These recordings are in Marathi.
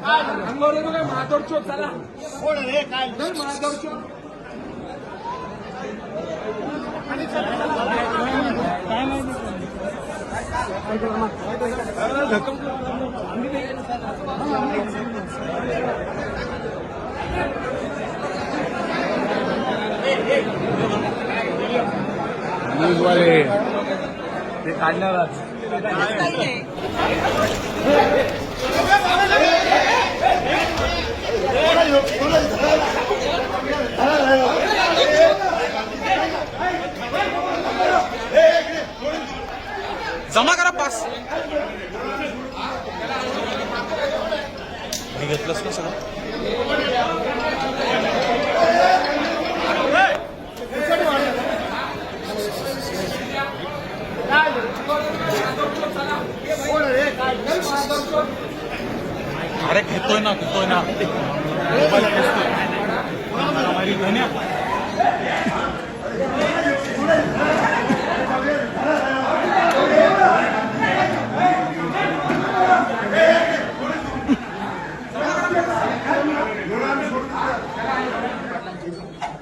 काय महादोर चोक चला काय? नाही महादोर चोक न्यूजवाले ते काढणारच जमा करा पास. मी घेतलंच ना सगळं अरे घेतोय ना घेतोय ना. मोबाईल घेतोय. मारामारी घेण्या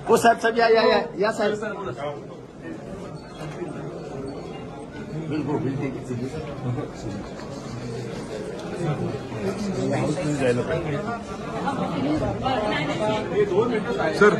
हो साहेब साहेब या या या या साहेब। बिलकुल बिलकुल। सर.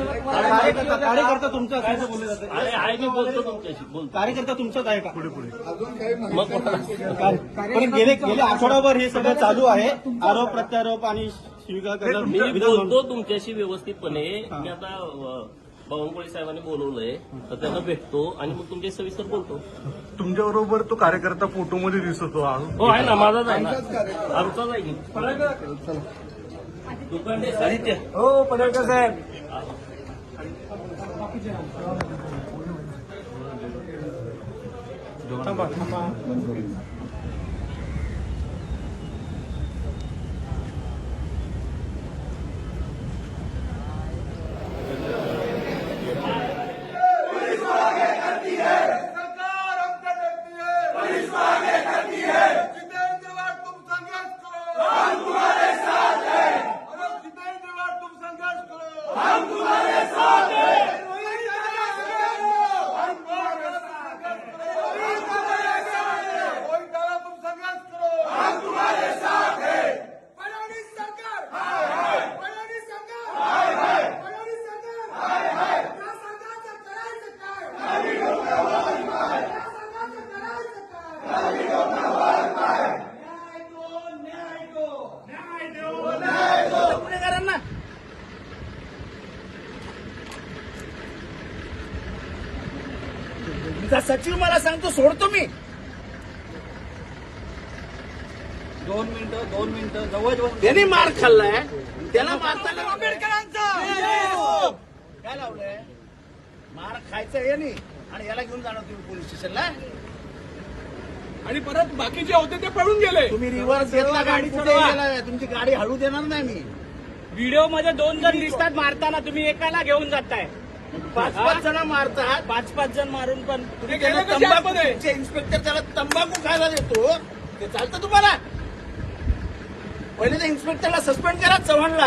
कार्यकर्ता कार्यकर्ता तुमचा असल्याचं बोलले जाते. अरे आहे मी बोलतो तुमच्याशी बोलतो. कार्यकर्ता तुमचाच आहे का? पुढे पुढे. मग पण गेले गेले आठवडाभर हे सगळं चालू आहे. आरोप प्रत्यारोप आणि शिविका करणं मी बोलतो तुमच्याशी व्यवस्थितपणे. मी आता बावनकुळे साहेबांनी बोलवलंय. तर त्यांना भेटतो आणि मग तुमच्या सविस्तर बोलतो. तुमच्या बरोबर तो कार्यकर्ता फोटोमध्ये दिसतो. हा. आहे ना माझाच आहे ना. आमचाच आहे की? दुकानचे साहित्य. हो पडळकर साहेब. सरकार तुमचा सचिव मला सांगतो सोडतो मी. दोन मिनिटं दोन मिनिटं जवळ त्यांनी मार खाल्लाय. त्याला मारताना आंबेडकरांचा. काय लावलंय? मार खायचं याने. आणि याला घेऊन जाणार तुम्ही पोलीस स्टेशनला. आणि परत बाकीचे होते ते पळून गेले. तुम्ही रिव्हर्स घेतला गाडी कुठे? तुमची गाडी हळू देणार नाही मी. व्हिडिओमध्ये दोन जण दिसतात मारताना तुम्ही एकाला घेऊन जाताय. पाच पाच जण मारतात. पाच पाच जण मारून पण तुम्ही त्याला तंबाखू? तुमचे इन्स्पेक्टर त्याला तंबाखू खायला देतो. ते चालतं तुम्हाला. पहिले त्या इन्स्पेक्टरला सस्पेंड करा चव्हाणला.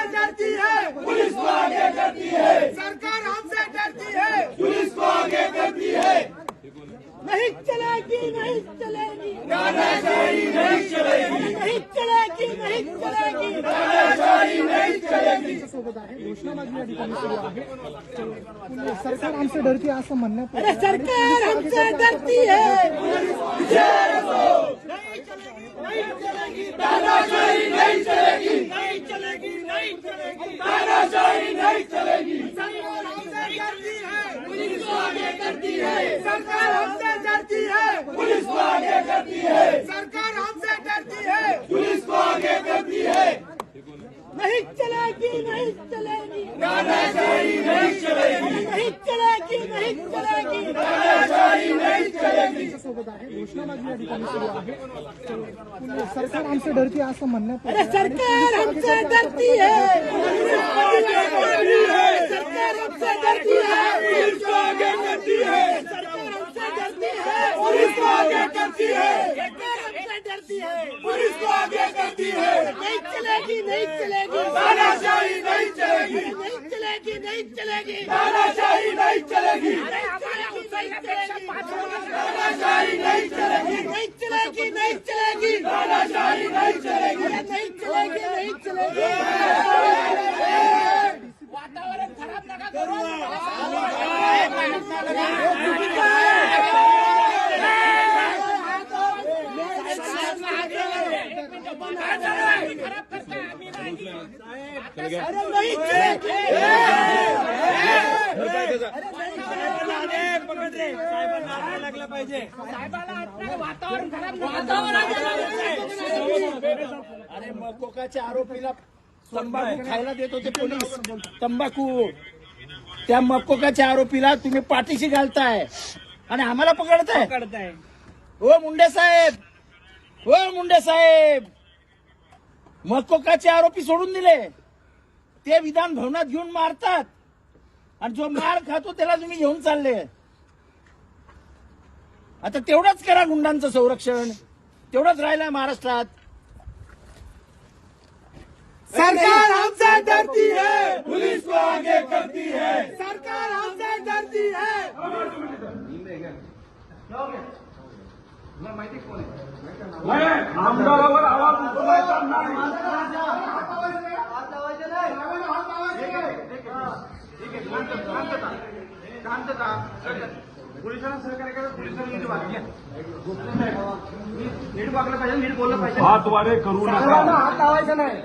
आगे करती है। सरकार हमसे डरती है। पुलिस को आगे करती है। नहीं चलेगी नहीं चलेगी। दादाशाही नहीं चलेगी। नहीं चलेगी नहीं चलेगी। दादाशाही नहीं चलेगी। सरकार हमसे डरती है असं म्हणण्यात येत सरकार हमसे डरती है नहीं चलेगी नहीं चलेगी दादाशाही नहीं चलेगी नहीं चलेगी नहीं चलेगी दादाशाही नहीं चलेगी सरकार हमसे डरती है पुलिस को आगे करती है सरकार हमसे डरती है पुलिस को आगे करती है सरकार हमसे डरती है पुलिस को आगे करती है नहीं चलेगी नहीं चलेगी दादाशाही नहीं चलेगी नहीं चलेगी नहीं चलेगी दादाशाही नहीं चलेगी सोबत आहे घोषणाबाजी या ठिकाणी सुरू आहे सरकार आमचे डरती आहे असं म्हणण्यात अरे सरकार हमसे डरती है। सरकार हमसे डरती है। पुलिस को आगे करती है। सरकार हमसे डरती है। पुलिस को आगे करती है। सरकार हमसे डरती है। पुलिस को आगे करती है। नहीं चलेगी नहीं चलेगी। दादाशाही नहीं चलेगी। नहीं चलेगी नहीं चलेगी। दादाशाही नहीं चलेगी। दादाशाही नहीं चलेगी नहीं चलेगी नहीं चलेगी दादाशाही नहीं चलेगी नहीं चलेगी नहीं चलेगी वातावरण खराब नका करू. अरे नहीं चलेगी वातावरण खराब अरे मकोकाच्या आरोपीला तंबाखू खायला देत होते पोलीस. तंबाखू. त्या मकोकाच्या आरोपीला तुम्ही पाठीशी घालताय. आणि आम्हाला पकडताय. हो मुंडे साहेब. हो मुंडे साहेब. मकोकाचे आरोपी सोडून दिले. ते विधान भवनात घेऊन मारतात. आणि जो मार खातो त्याला तुम्ही घेऊन चालले. आता तेवढंच करा गुंडांचं संरक्षण. तेवढंच राहिलंय महाराष्ट्रात. सरकार हमसे डरती है पुलिस को आगे करती है सरकार हमसे डरती है आमदारावर आवाज उठवायचा नाही हातवारे करू नका. हात लावायचा नाही.